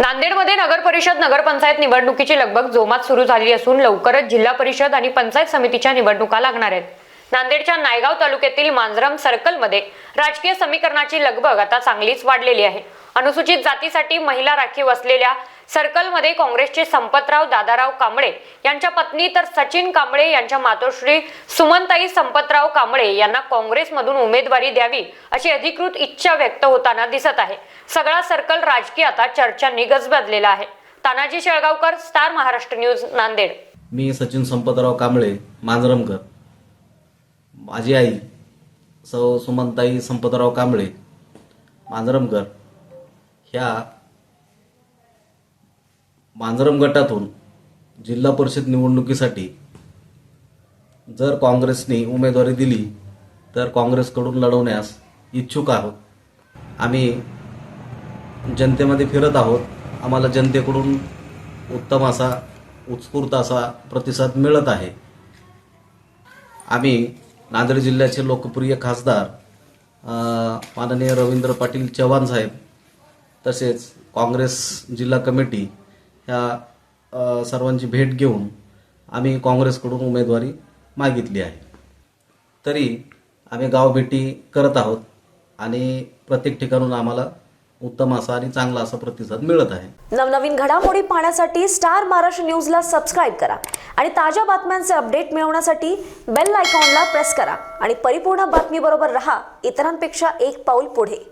नांदेडमध्ये नगर परिषद नगरपंचायत निवडणुकीची लगबग जोमात सुरू झाली असून लवकरच जिल्हा परिषद आणि पंचायत समितीच्या निवडणुका लागणार आहेत. नांदेडच्या नायगाव तालुक्यातील मांजरम सर्कलमध्ये राजकीय समीकरणाची लगबग आता चांगलीच वाढलेली आहे. अनुसूचित जातीसाठी महिला राखीव असलेल्या सर्कलमध्ये काँग्रेसचे संपतराव दादाराव कांबळे यांच्या पत्नी तर सचिन कांबळे यांच्या मातोश्री सुमनताई संपतराव कांबळे यांना काँग्रेसमधून उमेदवारी द्यावी अशी अधिकृत इच्छा व्यक्त होताना दिसत आहे. सगळा सर्कल राजकीय आता चर्चांनी गजबजलेला आहे. Tanaji Shelgaonkar star Maharashtra news Nanded. मी सचिन संपतराव कांबळे मांजरमकर. माझी आई सौ सुमनताई संपतराव कांबळे मांजरमकर ह्या मांजरम गटातून जिल्हा परिषद निवडणुकीसाठी जर काँग्रेसने उमेदवारी दिली तर काँग्रेसकडून लढवण्यास इच्छुक आहोत. आम्ही जनतेमध्ये फिरत आहोत. आम्हाला जनतेकडून उत्तम असा उत्स्फूर्त असा प्रतिसाद मिळत आहे. आम्ही नांदेड जिल्ह्याचे लोकप्रिय खासदार माननीय रवींद्र पाटील चव्हाण साहेब तसेच काँग्रेस जिल्हा कमिटी ह्या सर्वांची भेट घेऊन आम्ही काँग्रेसकडून उमेदवारी मागितली आहे. तरी आम्ही गावभेटी करत आहोत आणि प्रत्येक ठिकाणून आम्हाला उत्तम असा आणि चांगला असा प्रतिसाद मिळत आहे. नवनवीन घडामोडी पाहण्यासाठी स्टार महाराष्ट्र न्यूजला सबस्क्राईब करा आणि ताज्या बातम्यांचे अपडेट मिळवण्यासाठी बेल आयकॉनला प्रेस करा आणि परिपूर्ण बातमीबरोबर रहा. इतरांपेक्षा एक पाऊल पुढे.